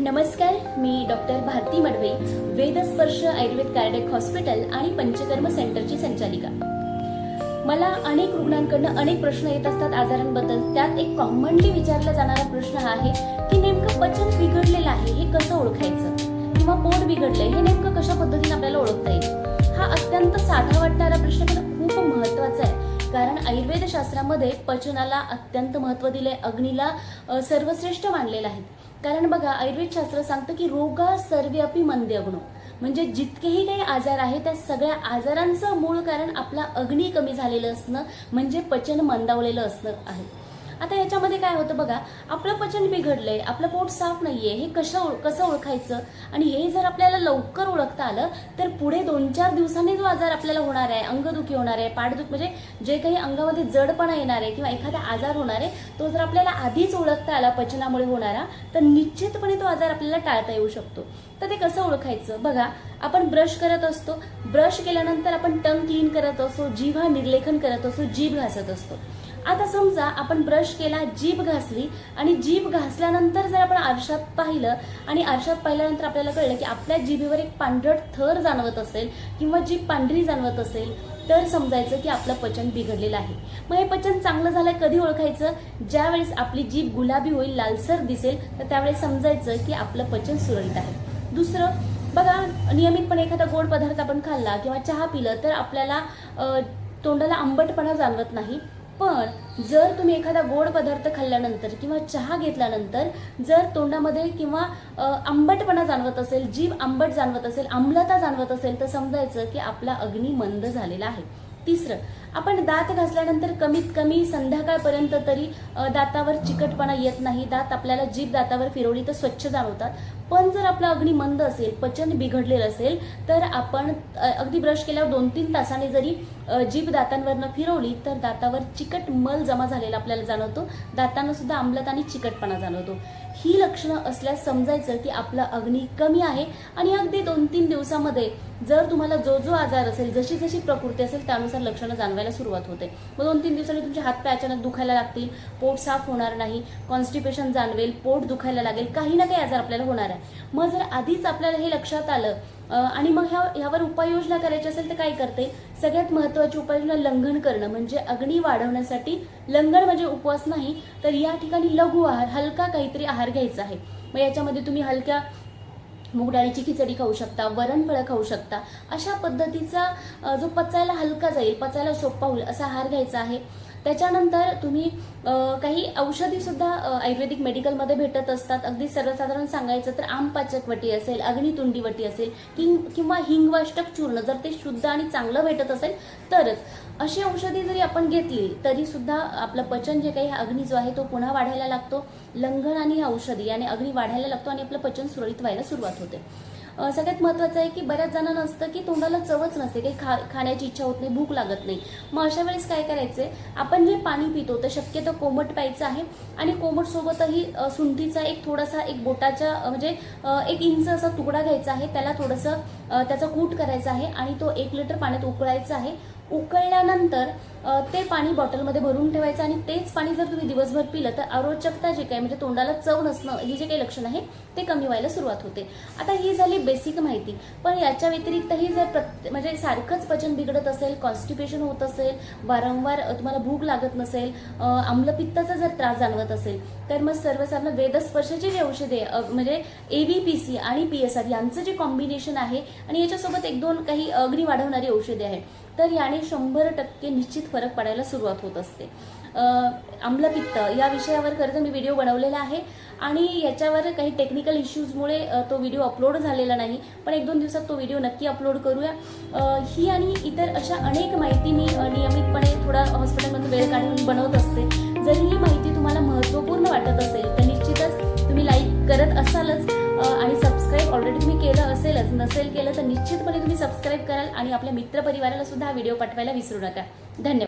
नमस्कार मी doctor Bharati Madwe Vedsparsh Ayurved cardiac hospital आणि पंचकर्म सेंटरची संचालिका. मला अनेक रुग्णांकडनं अनेक प्रश्न येत असतात आजारांबद्दल. त्यात एक कॉमनली विचारला जाणारा प्रश्न आहे की नेमकं पचन बिघडलेलं आहे हे कसं ओळखायचं? किंवा पोट बिघडलंय हे नेमकं कशा पद्धतीने आपल्याला ओळखता येईल? हा अत्यंत साधा वाटणारा प्रश्न खूप महत्त्वाचा आहे. कारण आयुर्वेद शास्त्रामध्ये पचनाला अत्यंत महत्त्व दिले अग्नीला सर्वश्रेष्ठ मानलेलं आहे. कारण बघा आयुर्वेद शास्त्र सांगतं की रोगा सर्व्यापी मंदे अग्नो म्हणजे जितकेही काही आजार आहेत त्या सगळ्या आजारांचं मूळ कारण आपला अग्नी कमी झालेलं असणं म्हणजे पचन मंदावलेलं असणं आहे. आता याच्यामध्ये काय होतं बघा आपलं पचन बिघडलंय आपलं पोट साफ नाहीये हे कसं कसं ओळखायचं? आणि हे जर आपल्याला लवकर ओळखता आलं तर पुढे दोन चार दिवसांनी जो आजार आपल्याला होणार आहे अंगदुखी होणार आहे पाठदुख म्हणजे जे काही अंगामध्ये जडपणा येणार आहे किंवा एखादा आजार होणार आहे तो जर आपल्याला आधीच ओळखता आला पचनामुळे होणारा तर निश्चितपणे तो आजार आपल्याला टाळता येऊ शकतो. तर ते कसं ओळखायचं? बघा आपण ब्रश करत असतो. ब्रश केल्यानंतर आपण टंग क्लीन करत असतो जिव्हा निर्लेखन करत असतो जीभ घासत असतो. आता समजा आपण ब्रश केला जीभ घासली आणि जीभ घासल्यानंतर जर आपण आरशात पाहिलं आणि आरशात पाहिल्यानंतर आपल्याला कळलं की आपल्या जिभेवर एक पांढरट थर जाणवत असेल किंवा जीभ पांढरी जाणवत असेल तर समजायचं की आपलं पचन बिघडलेलं आहे. मग हे पचन चांगलं झालंय कधी ओळखायचं? ज्यावेळेस आपली जीभ गुलाबी होईल लालसर दिसेल तर त्यावेळेस समजायचं की आपलं पचन सुरळीत आहे. दुसरं बघा नियमितपणे एखादा गोड पदार्थ आपण खाल्ला किंवा चहा पिलं तर आपल्याला तोंडाला आंबटपणा जाणवत नाही. पण जर तुम्ही एखादा गोड पदार्थ खाल्ल्यानंतर किंवा चहा घेतल्यानंतर जर तोंडामध्ये किंवा आंबटपणा जाणवत असेल जीभ आंबट जाणवत असेल आम्लता जाणवत असेल तर समजायचं की आपला अग्नी मंद झालेला आहे. तिसरं आपण दात घासल्यानंतर कमीत कमी संध्याकाळपर्यंत तरी दातावर चिकटपणा येत नाही. दात आपल्याला जीभ दातावर फिरवली तर स्वच्छ जाणवतात. पण जर आपला अग्नी मंद असेल पचन बिघडलेलं असेल तर आपण अगदी ब्रश केल्यावर दोन तीन तासाने जरी जीभ दातांवरनं फिरवली तर दातावर चिकट मल जमा झालेला आपल्याला जाणवतो. दातांना सुद्धा आम्लता आणि चिकटपणा जाणवतो. ही लक्षणं असल्यास समजायचं की आपला अग्नी कमी आहे आणि अगदी दोन तीन दिवसामध्ये जर तुम्हाला जो जो आजार असेल जशी जशी प्रकृती असेल त्यानुसार लक्षणं जाणवायला सुरुवात होते. मग दोन तीन दिवसांनी तुमचे हातपाय अचानक दुखायला लागतील पोट साफ होणार नाही कॉन्स्टिपेशन जाणवेल पोट दुखायला लागेल काही ना काही आजार आपल्याला होणार आहे. मग जर आधीच आपल्याला हे लक्षात आलं आणि मग ह्या ह्यावर उपाययोजना करायची असेल तर काय करते? सगळ्यात महत्वाची उपाययोजना लंघन करणं म्हणजे अग्नी वाढवण्यासाठी लंघन म्हणजे उपवास नाही तर या ठिकाणी लघु आहार हलका काहीतरी आहार घ्यायचा आहे. मग याच्यामध्ये तुम्ही हलक्या मूग डाळीची खिचडी खाऊ शकता वरणफळं खाऊ शकता अशा पद्धतीचा जो पचायला हलका जाईल पचायला सोपा होईल असा आहार घ्यायचा आहे. त्याच्यानंतर तुम्ही काही औषधी सुद्धा आयुर्वेदिक मेडिकलमध्ये भेटत असतात. अगदी सर्वसाधारण सांगायचं तर आमपाचकवटी असेल अग्नितुंडीवटी असेल किंग किंवा हिंगवाष्टक चूर्ण जर ते शुद्ध आणि चांगलं भेटत असेल तरच. अशी औषधी जरी आपण घेतली तरी सुद्धा आपलं पचन जे काही अग्नी जो आहे तो पुन्हा वाढायला लागतो. लंघन आणि औषधी याने अग्नी वाढायला लागतो आणि आपलं पचन सुरळीत व्हायला सुरुवात होते. सगळ्यात महत्त्वाचं आहे की बऱ्याच जणांना असतं की तोंडाला चवच नसते काही खा खाण्याची इच्छा होत नाही भूक लागत नाही. मग अशा वेळेस काय करायचंय आपण जे पाणी पितो तर शक्यतो कोमट प्यायचं आहे आणि कोमटसोबतही सुंठीचा एक थोडासा एक बोटाच्या म्हणजे एक इंच असा तुकडा घ्यायचा आहे त्याला थोडंसं त्याचा कूट करायचा आहे आणि तो एक लिटर पाण्यात उकळायचा आहे. उकळल्यानंतर ते पाणी बॉटलमध्ये भरून ठेवायचं आणि तेच पाणी जर तुम्ही दिवसभर पिलं तर अरोचकता जे काय म्हणजे तोंडाला चव नसणं ही जे काही लक्षण आहे ते कमी व्हायला सुरुवात होते. आता ही झाली बेसिक माहिती. पण याच्या व्यतिरिक्तही जर प्रत्ये म्हणजे सारखंच पचन बिघडत असेल कॉन्स्टिपेशन होत असेल वारंवार तुम्हाला भूक लागत नसेल आम्लपित्ताचा जर त्रास जाणवत असेल तर मग सर्वसाधारण वेदस्पर्शाची जी औषधे म्हणजे ए व्ही पी सी आणि पी एस आर यांचं जे कॉम्बिनेशन आहे आणि याच्यासोबत एक दोन काही अग्नी वाढवणारी औषधे आहेत तर याने शंभर टक्के निश्चित फरक पडायला सुरुवात होत असते. आम्लपित्त या विषयावर खरं तर मी व्हिडिओ बनवलेला आहे आणि याच्यावर काही टेक्निकल इश्यूजमुळे तो व्हिडिओ अपलोड झालेला नाही पण एक दोन दिवसात तो व्हिडिओ नक्की अपलोड करूया. ही आणि इतर अशा अनेक माहिती मी नियमितपणे थोडा हॉस्पिटलमधून वेळ काढून बनवत असते. जर ही माहिती तुम्हाला महत्त्वपूर्ण वाटत असेल तर निश्चितच तुम्ही लाईक करत असालच आणि आणि सबस्क्राईब ऑलरेडी तुम्ही केलं असेलच नसेल केलं तर निश्चितपणे तुम्ही सबस्क्राईब कराल आणि आपल्या मित्रपरिवाराला सुद्धा हा व्हिडिओ पाठवायला विसरू नका. धन्यवाद.